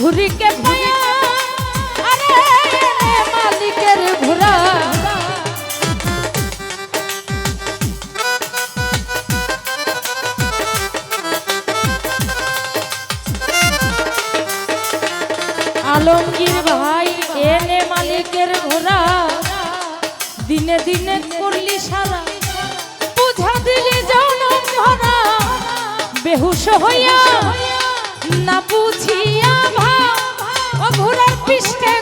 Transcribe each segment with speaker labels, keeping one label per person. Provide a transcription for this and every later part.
Speaker 1: ঘুরিকে আলমগীর ভাই এনে মালিকের ঘোড়া। দিনে দিনে করলি সারা। বুঝা দিলি জনম ভরা বেহুশ হইয়া না বুঝিয়া ভা ও ঘোড়ার পিষ্টে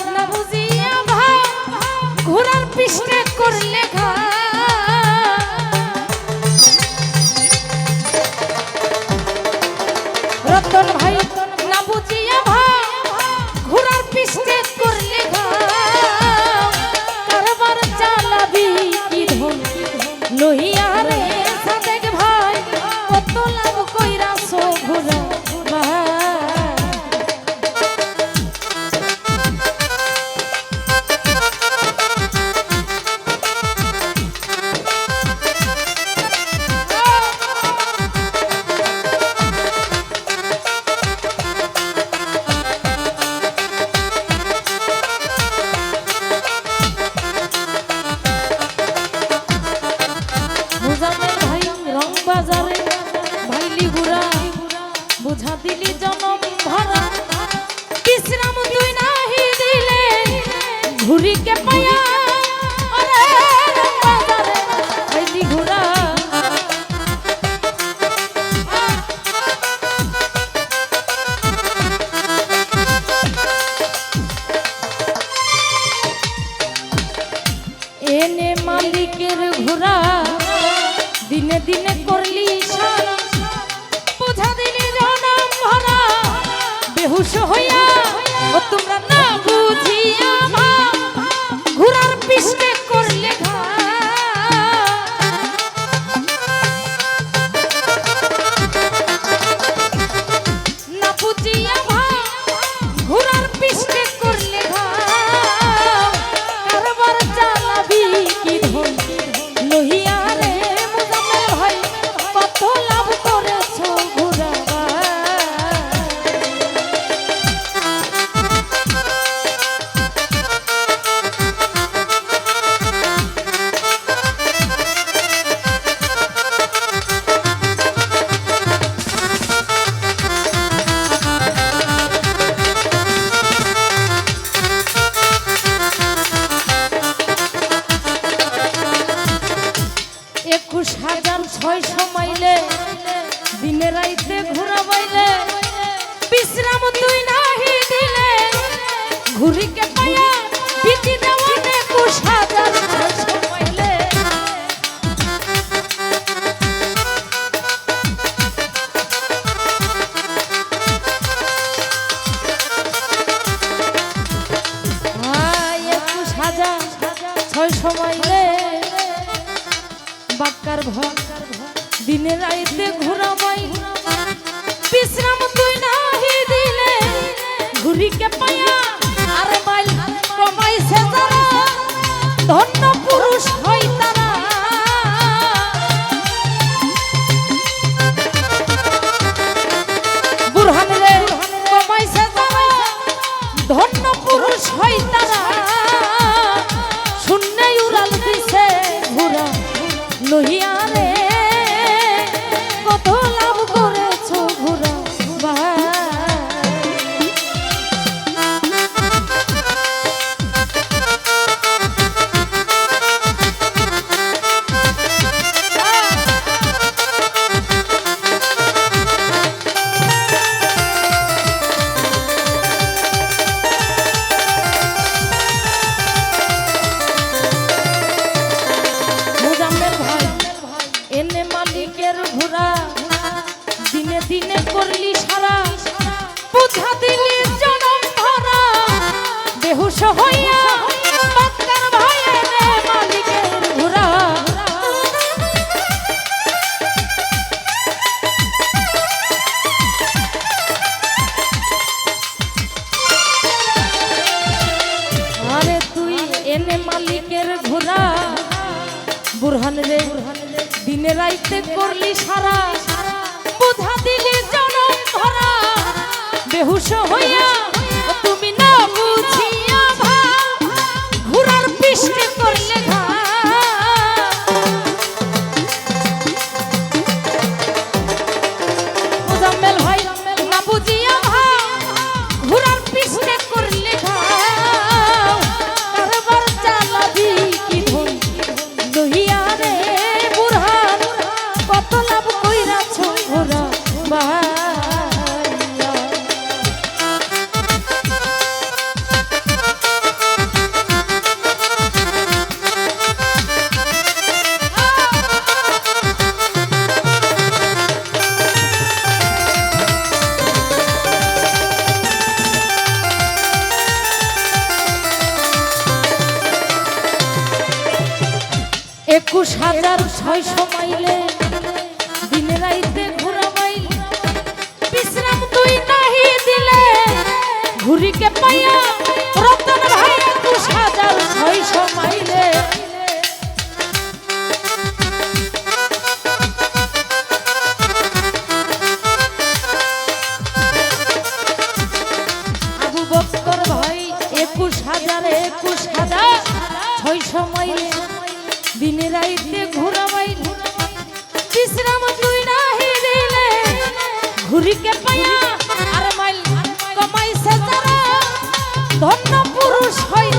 Speaker 1: পিষ্টে করলে ঘা? রতন ভাই, না বুঝিয়া ভা, ঘোড়ার পিষ্টে করলে ঘা? কারবার চালাবি কি রে? বেহুশ হইয়া ও তোমরা ঘুরিকে পায়া? আরে মাইল কমাইছে যারা ধন্য পুরুষ হয় তারা। বুরহান ধন্য পুরুষ হয় তারা। শূন্যে উড়াল দিছে ঘুরা লহিয়া সারা একুশ হাজার ছয়শো মাইলে, দিনে রাইতে ঘোরা মাইল। বিশ্রাম তুই নাহি দিলে, ঘুরিকে পাইয়া রতন ভাই একুশ হাজার ছয়শো মাইলে। দিনে ঘুরাবাই। বিশ্রাম তুই নাহি দিলে। ঘুরিকে পায়া আর মাইল তারা। ধন্য পুরুষ হয়